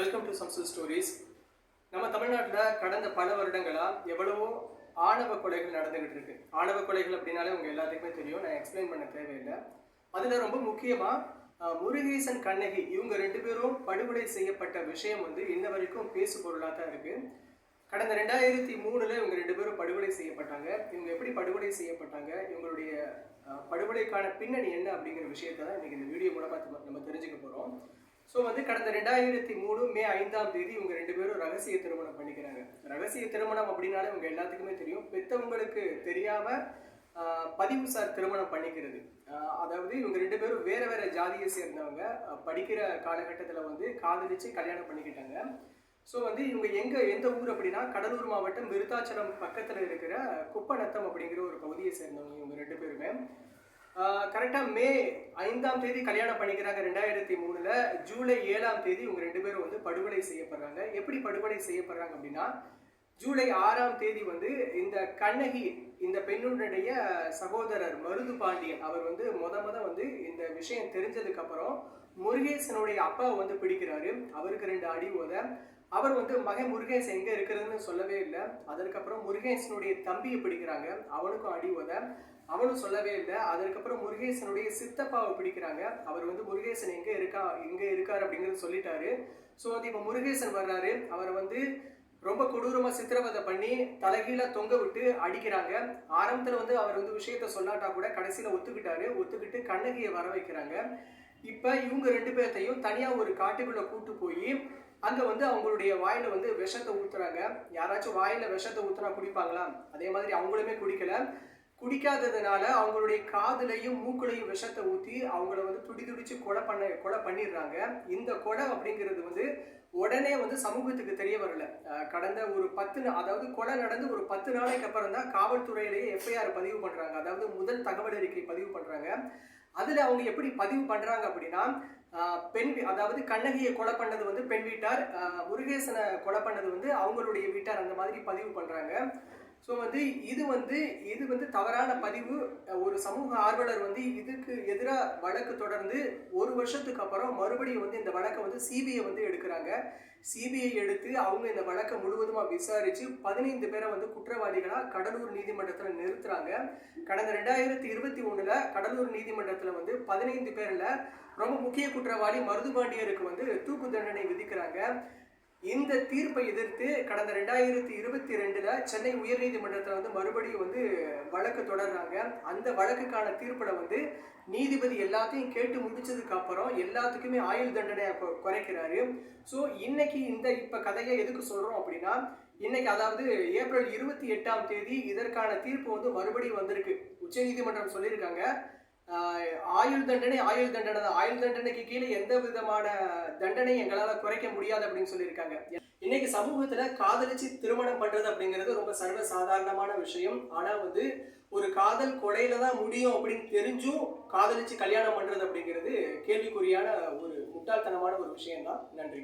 Welcome to சம்சல் stories நம்ம தமிழ்நாட்டில் கடந்த பல வருடங்களாக எவ்வளவோ ஆணவ கொலைகள் நடந்துகிட்டு இருக்கு. ஆணவ கொலைகள் அப்படின்னாலே உங்கள் எல்லாத்துக்குமே தெரியும். நான் எக்ஸ்பிளைன் பண்ண தேவையில்லை. அதில் ரொம்ப முக்கியமாக முருகேசன் கண்ணகி இவங்க ரெண்டு பேரும் படுகொலை செய்யப்பட்ட விஷயம் வந்து இன்ன வரைக்கும் பேசு பொருளாக தான் இருக்கு. கடந்த ரெண்டாயிரத்தி மூணுல இவங்க ரெண்டு பேரும் படுகொலை செய்யப்பட்டாங்க. இவங்க எப்படி படுகொலை செய்யப்பட்டாங்க? இவங்களுடைய படுகொலைக்கான பின்னணி என்ன அப்படிங்கிற விஷயத்தை தான் இன்னைக்கு இந்த வீடியோ மூலமாக நம்ம- தெரிஞ்சுக்க போகிறோம் ஸோ வந்து கடந்த ரெண்டாயிரத்தி மூணு மே ஐந்தாம் தேதி இவங்க ரெண்டு பேரும் ரகசிய திருமணம் பண்ணிக்கிறாங்க. ரகசிய திருமணம் அப்படின்னாலே இவங்க எல்லாத்துக்குமே தெரியும். பெத்தவங்களுக்கு தெரியாம ஆஹ், பதிவுசார் திருமணம் பண்ணிக்கிறது. அதாவது இவங்க ரெண்டு பேரும் வேற வேற ஜாதியை சேர்ந்தவங்க. படிக்கிற காலகட்டத்தில் வந்து காதலிச்சு கல்யாணம் பண்ணிக்கிட்டாங்க. ஸோ வந்து இவங்க எங்க எந்த ஊர் அப்படின்னா கடலூர் மாவட்டம் விருத்தாச்சலம் பக்கத்தில் இருக்கிற குப்பநத்தம் அப்படிங்கிற ஒரு பகுதியை சேர்ந்தவங்க இவங்க. கரெக்டாக மே ஐந்தாம் தேதி கல்யாணம் பண்ணிக்கிறாங்க ரெண்டாயிரத்தி மூணுல. ஜூலை ஏழாம் தேதி இவங்க ரெண்டு பேரும் வந்து படுகொலை செய்யப்படுறாங்க. எப்படி படுகொலை செய்யப்படுறாங்க அப்படின்னா ஜூலை ஆறாம் தேதி வந்து இந்த கண்ணகி இந்த பெண்ணுடைய சகோதரர் மருது பாண்டியன் அவர் வந்து மொத மொத வந்து இந்த விஷயம் தெரிஞ்சதுக்கப்புறம் முருகேசனுடைய அப்பாவை வந்து பிடிக்கிறாரு. அவருக்கு ரெண்டு அடி ஓத அவர் வந்து மகன் முருகேசன் எங்க இருக்கிறதுன்னு சொல்லவே இல்லை. அதற்கப்புறம் முருகேசனுடைய தம்பியை பிடிக்கிறாங்க. அவனுக்கும் அடி உத. அவனும் சொல்லவே இல்லை. அதற்கப்புறம் முருகேசனுடைய சித்தப்பாவை பிடிக்கிறாங்க. அவர் வந்து முருகேசன் எங்க இருக்கா எங்க இருக்கார் அப்படிங்கறது சொல்லிட்டாரு. ஸோ வந்து இப்போ முருகேசன் வர்றாரு. அவரை வந்து ரொம்ப கொடூரமா சித்திரவதை பண்ணி தலைகீழ தொங்க விட்டு அடிக்கிறாங்க. ஆரம்பத்துல வந்து அவர் வந்து விஷயத்த சொல்லாட்டா கூட கடைசியில ஒத்துக்கிட்டாரு. ஒத்துக்கிட்டு கண்ணகியை வர வைக்கிறாங்க. இப்போ இவங்க ரெண்டு பேர்த்தையும் தனியாக ஒரு காட்டுக்குள்ளே கூட்டு போய் அங்கே வந்து அவங்களுடைய வாயில் வந்து விஷத்தை ஊற்றுறாங்க யாராச்சும் வாயில் விஷத்தை ஊற்றுனா குடிப்பாங்களா? அதே மாதிரி அவங்களுமே குடிக்கல. குடிக்காததுனால அவங்களுடைய காதுலையும் மூக்குலையும் விஷத்தை ஊற்றி அவங்கள வந்து துடி துடிச்சு கொலை பண்ண கொலை பண்ணிடுறாங்க. இந்த கொலை அப்படிங்கிறது வந்து உடனே வந்து சமூகத்துக்கு தெரிய வரல. கடந்த ஒரு பத்து அதாவது கொலை நடந்து ஒரு பத்து நாளைக்கு அப்புறம் தான் காவல்துறையிலேயே எஃப்ஐஆர் பதிவு பண்ணுறாங்க அதாவது முதல் தகவல் அறிக்கை பதிவு பண்ணுறாங்க அதில் அவங்க எப்படி பதிவு பண்ணுறாங்க அப்படின்னா பெண் அதாவது கண்ணகியை கொலை பண்ணது வந்து பெண் வீட்டார் முருகேசனை கொலை பண்ணது வந்து அவங்களுடைய வீட்டார் அந்த மாதிரி பதிவு பண்ணுறாங்க ஸோ வந்து இது வந்து இது வந்து தவறான பதிவு. ஒரு சமூக ஆர்வலர் வந்து இதுக்கு எதிராக வழக்கு தொடர்ந்து ஒரு வருஷத்துக்கு அப்புறம் மறுபடியும் வந்து இந்த வழக்கை வந்து சிபிஐ வந்து எடுக்கிறாங்க. சிபிஐ எடுத்து அவங்க இந்த வழக்கை முழுவதுமாக விசாரித்து பதினைந்து பேரை வந்து குற்றவாளிகளாக கடலூர் நீதிமன்றத்தில் நிறுத்துறாங்க. கடந்த ரெண்டாயிரத்தி இருபத்தி ஒன்றில் கடலூர் நீதிமன்றத்தில் வந்து பதினைந்து பேரில் ரொம்ப முக்கிய குற்றவாளி மருதுபாண்டியருக்கு வந்து தூக்கு தண்டனை விதிக்கிறாங்க. இந்த தீர்ப்பை எதிர்த்து கடந்த ரெண்டாயிரத்தி இருபத்தி ரெண்டில் சென்னை உயர்நீதிமன்றத்தில் வந்து மறுபடியும் வந்து வழக்கு தொடர்றாங்க. அந்த வழக்குக்கான தீர்ப்பில் வந்து நீதிபதி எல்லாத்தையும் கேட்டு முடிச்சதுக்கு அப்புறம் எல்லாத்துக்குமே ஆயுள் தண்டனையை குறைக்கிறாரு. ஸோ இன்னைக்கு இந்த இப்போ கதையை எதுக்கு சொல்றோம் அப்படின்னா இன்னைக்கு அதாவது ஏப்ரல் இருபத்தி எட்டாம் தேதி இதற்கான தீர்ப்பு வந்து மறுபடியும் வந்திருக்கு. உச்சநீதிமன்றம் சொல்லியிருக்காங்க. ஆயுள் தண்டனை ஆயுள் தண்டனை தான். ஆயுள் தண்டனைக்கு கீழே எந்த விதமான தண்டனை எங்களால் குறைக்க முடியாது அப்படின்னு சொல்லியிருக்காங்க. இன்னைக்கு சமூகத்துல காதலிச்சு திருமணம் பண்றது அப்படிங்கிறது ரொம்ப சர்வ சாதாரணமான விஷயம். ஆனா வந்து ஒரு காதல் கொலையில தான் முடியும் அப்படின்னு தெரிஞ்சும் காதலிச்சு கல்யாணம் பண்றது அப்படிங்கிறது கேள்விக்குறியான ஒரு முட்டாள்தனமான ஒரு விஷயம் தான் நன்றி.